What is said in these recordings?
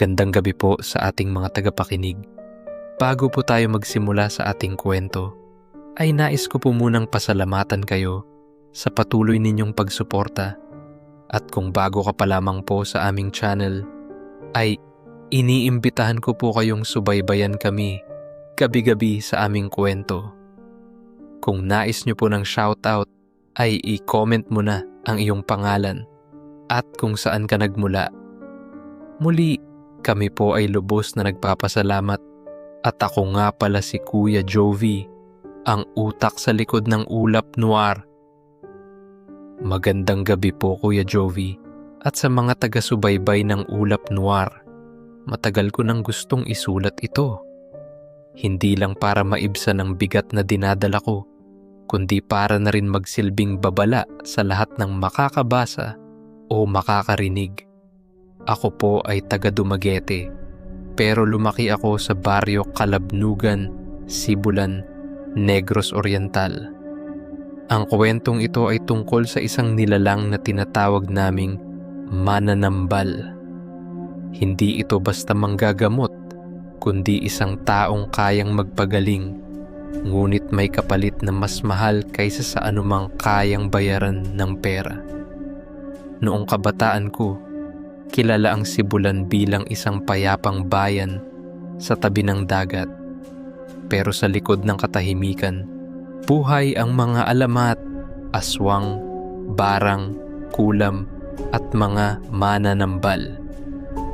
Magandang gabi po sa ating mga tagapakinig. Bago po tayo magsimula sa ating kwento, ay nais ko po munang pasalamatan kayo sa patuloy ninyong pagsuporta. At kung bago ka pa lamang po sa aming channel, ay iniimbitahan ko po kayong subaybayan kami gabi-gabi sa aming kwento. Kung nais nyo po ng shoutout, ay i-comment mo na ang iyong pangalan at kung saan ka nagmula. Muli, kami po ay lubos na nagpapasalamat at ako nga pala si Kuya Jovi, ang utak sa likod ng ulap noir. Magandang gabi po Kuya Jovi at sa mga taga-subaybay ng ulap noir. Matagal ko nang gustong isulat ito. Hindi lang para maibsan ang bigat na dinadala ko, kundi para na rin magsilbing babala sa lahat ng makakabasa o makakarinig. Ako po ay taga Dumaguete, pero lumaki ako sa baryo Kalabnugan, Sibulan, Negros Oriental. Ang kwentong ito ay tungkol sa isang nilalang na tinatawag naming mananambal. Hindi ito basta manggagamot, kundi isang taong kayang magpagaling, ngunit may kapalit na mas mahal kaysa sa anumang kayang bayaran ng pera. Noong kabataan ko, kilala ang Sibulan bilang isang payapang bayan sa tabi ng dagat. Pero sa likod ng katahimikan, buhay ang mga alamat, aswang, barang, kulam, at mga mananambal.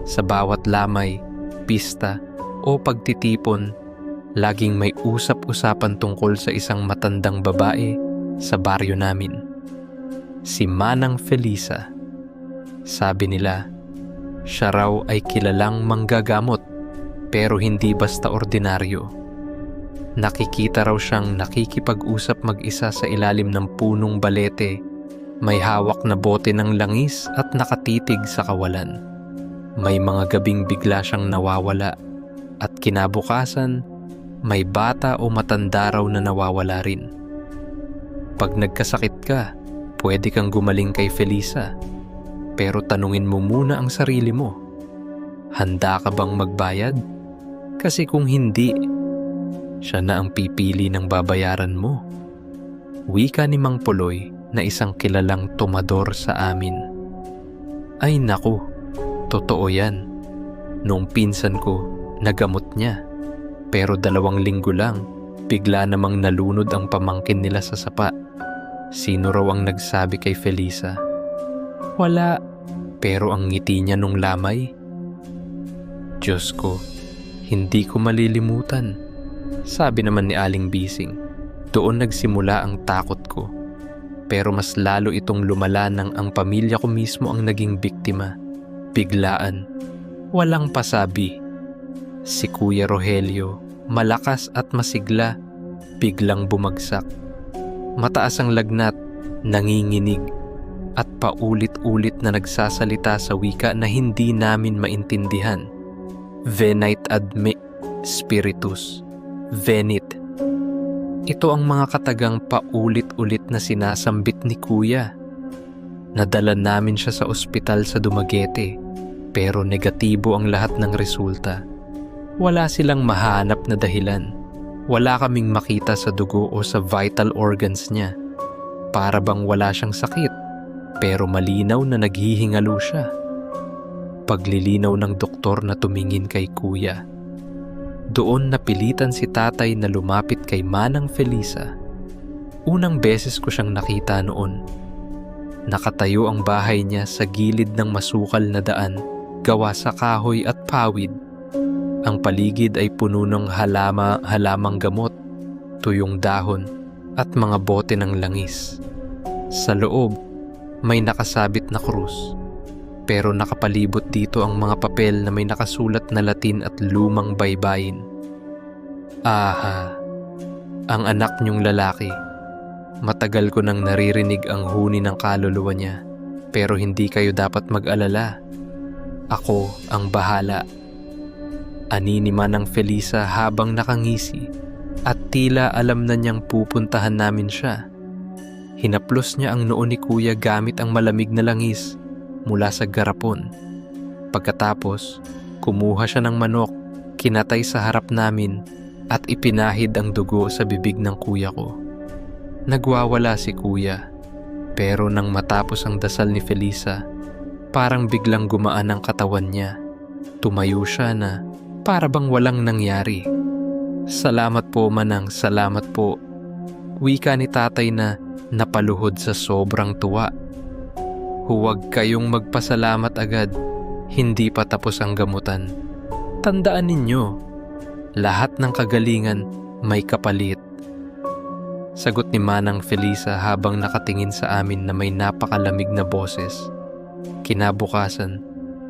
Sa bawat lamay, pista, o pagtitipon, laging may usap-usapan tungkol sa isang matandang babae sa baryo namin. Si Manang Felisa. Sabi nila, siya raw ay kilalang manggagamot pero hindi basta ordinaryo. Nakikita raw siyang nakikipag-usap mag-isa sa ilalim ng punong balete, may hawak na bote ng langis at nakatitig sa kawalan. May mga gabing bigla siyang nawawala at kinabukasan may bata o matanda raw na nawawala rin. Pag nagkasakit ka, pwede kang gumaling kay Felisa pero tanungin mo muna ang sarili mo. Handa ka bang magbayad? Kasi kung hindi, siya na ang pipili ng babayaran mo. Wika ni Mang Puloy na isang kilalang tumador sa amin. Ay naku, totoo yan. Noong pinsan ko, nagamot niya. Pero dalawang linggo lang, bigla namang nalunod ang pamangkin nila sa sapa. Sino raw ang nagsabi kay Felisa? Wala. Pero ang ngiti niya nung lamay. Diyos ko, hindi ko malilimutan. Sabi naman ni Aling Bising, doon nagsimula ang takot ko. Pero mas lalo itong lumala nang ang pamilya ko mismo ang naging biktima. Biglaan. Walang pasabi. Si Kuya Rogelio, malakas at masigla, biglang bumagsak. Mataas ang lagnat, nanginginig at paulit-ulit na nagsasalita sa wika na hindi namin maintindihan. Venite adme spiritus. Venit. Ito ang mga katagang paulit-ulit na sinasambit ni Kuya. Nadala namin siya sa ospital sa Dumaguete pero negatibo ang lahat ng resulta. Wala silang mahanap na dahilan. Wala kaming makita sa dugo o sa vital organs niya. Para bang wala siyang sakit pero malinaw na naghihingalo siya. Paglilinaw ng doktor na tumingin kay kuya. Doon napilitan si tatay na lumapit kay Manang Felisa. Unang beses ko siyang nakita noon. Nakatayo ang bahay niya sa gilid ng masukal na daan gawa sa kahoy at pawid. Ang paligid ay puno ng halama, halamang gamot, tuyong dahon at mga bote ng langis. Sa loob, may nakasabit na krus. Pero nakapalibot dito ang mga papel na may nakasulat na Latin at lumang baybayin. Aha, ang anak niyong lalaki. Matagal ko nang naririnig ang huni ng kaluluwa niya, pero hindi kayo dapat mag-alala. Ako ang bahala. Anini man ang Felisa habang nakangisi at tila alam na niyang pupuntahan namin siya. Hinaplos niya ang noo ni kuya gamit ang malamig na langis mula sa garapon. Pagkatapos, Kumuha siya ng manok, kinatay sa harap namin at ipinahid ang dugo sa bibig ng kuya ko. Nagwawala si kuya, pero nang matapos ang dasal ni Felisa, parang biglang gumaan ang katawan niya. Tumayo siya na para bang walang nangyari. Salamat po manang, salamat po. Wika ni tatay na napaluhod sa sobrang tuwa. Huwag kayong magpasalamat agad, hindi pa tapos ang gamutan. Tandaan ninyo, lahat ng kagalingan may kapalit. Sagot ni Manang Felisa habang nakatingin sa amin na may napakalamig na boses. Kinabukasan,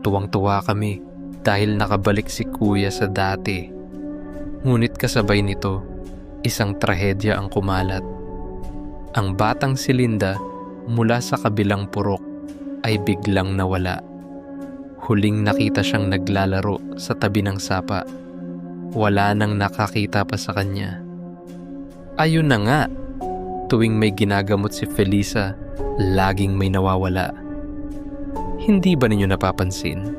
tuwang-tuwa kami dahil nakabalik si kuya sa dati. Ngunit kasabay nito, isang trahedya ang kumalat. Ang batang si Linda mula sa kabilang purok ay biglang nawala. Huling nakita siyang naglalaro sa tabi ng sapa. Wala nang nakakita pa sa kanya. Ayun na nga, tuwing may ginagamot si Felisa, laging may nawawala. Hindi ba ninyo napapansin?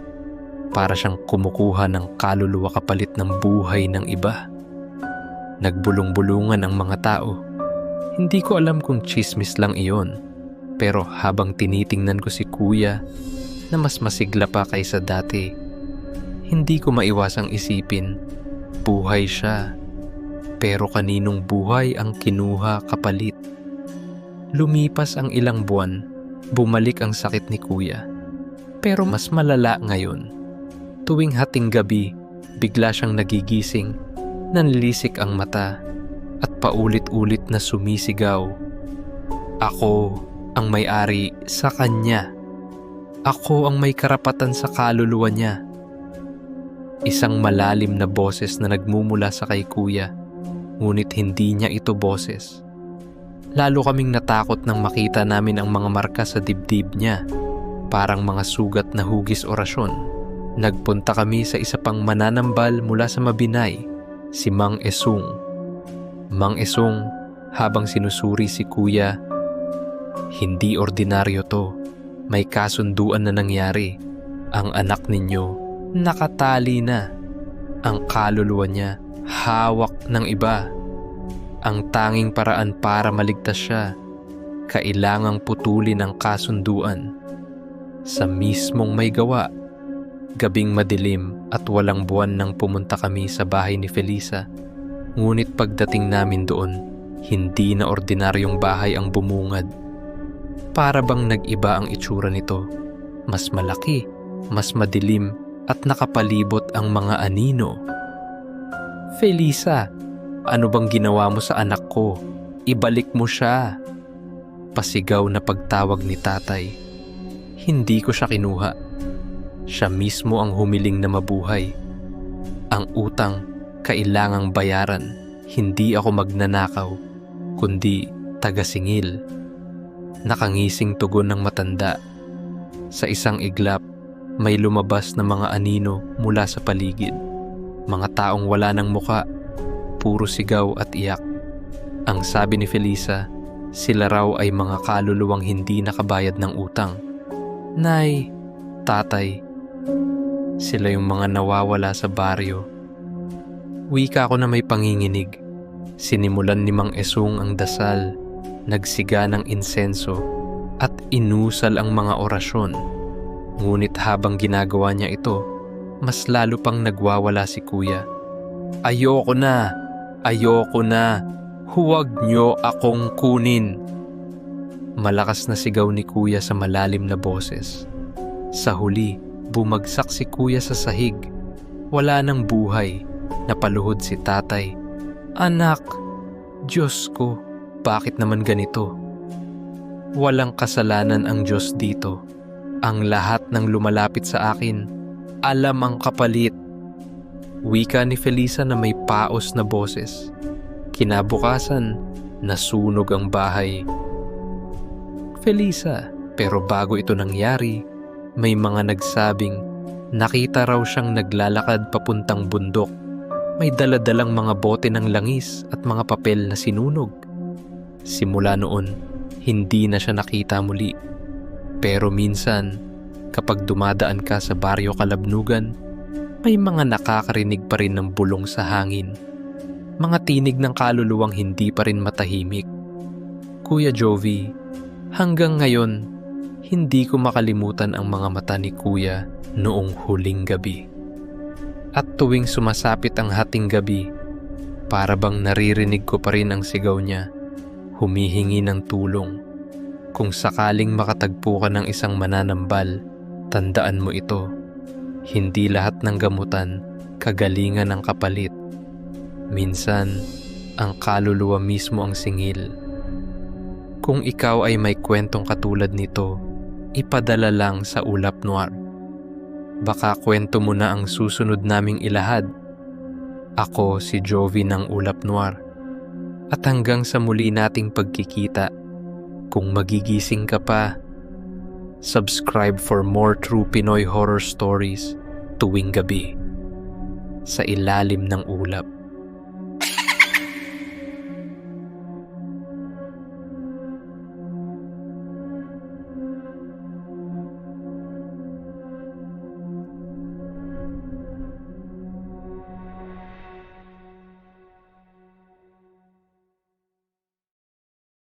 Para siyang kumukuha ng kaluluwa kapalit ng buhay ng iba. Nagbulong-bulungan ang mga tao. Hindi ko alam kung chismis lang iyon. Pero habang tinitingnan ko si kuya na mas masigla pa kaysa dati, hindi ko maiwasang isipin, buhay siya. Pero kaninong buhay ang kinuha kapalit? Lumipas ang ilang buwan, bumalik ang sakit ni kuya. Pero mas malala ngayon. Tuwing hating gabi, bigla siyang nagigising, nanlilisik ang mata, at paulit-ulit na sumisigaw. Ako ang may-ari sa kanya. Ako ang may karapatan sa kaluluwa niya. Isang malalim na boses na nagmumula sa kay kuya, ngunit hindi niya ito boses. Lalo kaming natakot nang makita namin ang mga marka sa dibdib niya, parang mga sugat na hugis orasyon. Nagpunta kami sa isa pang mananambal mula sa Mabinay, si Mang Esung. Mang Esung, habang sinusuri si kuya, hindi ordinaryo to. May kasunduan na nangyari. Ang anak ninyo, nakatali na. Ang kaluluwa niya, hawak ng iba. Ang tanging paraan para maligtas siya, kailangang putulin ang kasunduan. Sa mismong may gawa, gabing madilim at walang buwan nang pumunta kami sa bahay ni Felisa. Ngunit pagdating namin doon, hindi na ordinaryong bahay ang bumungad para bang nag-iba ang itsura nito. Mas malaki, mas madilim at nakapalibot ang mga anino. Felisa, ano bang ginawa mo sa anak ko? Ibalik mo siya. Pasigaw na pagtawag ni tatay. Hindi ko siya kinuha. Siya mismo ang humiling na mabuhay. Ang utang kailangang bayaran. Hindi ako magnanakaw, kundi tagasingil. Nakangising tugon ng matanda. Sa isang iglap, may lumabas na mga anino mula sa paligid. Mga taong wala ng muka, puro sigaw at iyak. Ang sabi ni Felisa, sila raw ay mga kaluluwang hindi nakabayad ng utang. Nay, tatay, sila yung mga nawawala sa baryo. Wika ko na may panginginig. Sinimulan ni Mang Esung ang dasal nagsiga ng insenso at inusal ang mga orasyon. Ngunit habang ginagawa niya ito, mas lalo pang nagwawala si kuya. Ayoko na! Ayoko na! Huwag niyo akong kunin! Malakas na sigaw ni kuya sa malalim na boses. Sa huli, bumagsak si kuya sa sahig. Wala nang buhay. Napaluhod si tatay. Anak! Diyos ko! bakit naman ganito? Walang kasalanan ang Diyos dito. Ang lahat ng lumalapit sa akin, alam ang kapalit. Wika ni Felisa na may paos na boses. Kinabukasan, nasunog ang bahay. Felisa, pero bago ito nangyari, may mga nagsabing nakita raw siyang naglalakad papuntang bundok. May daladalang mga bote ng langis at mga papel na sinunog. Simula noon, hindi na siya nakita muli. Pero minsan, kapag dumadaan ka sa baryo Kalabnugan, may mga nakakarinig pa rin ng bulong sa hangin. Mga tinig ng kaluluwang hindi pa rin matahimik. Kuya Jovi, hanggang ngayon, hindi ko makalimutan ang mga mata ni Kuya noong huling gabi. At tuwing sumasapit ang hating gabi, para bang naririnig ko pa rin ang sigaw niya, humihingi ng tulong. Kung sakaling makatagpo ka ng isang mananambal, tandaan mo ito. Hindi lahat ng gamutan, kagalingan ang kapalit. Minsan, ang kaluluwa mismo ang singil. Kung ikaw ay may kwentong katulad nito, ipadala lang sa Ulap Noir. Baka kwento mo na ang susunod naming ilahad. Ako si Jovi ng Ulap Noir. At hanggang sa muli nating pagkikita, kung magigising ka pa, subscribe for more true Pinoy horror stories tuwing gabi sa ilalim ng ulap.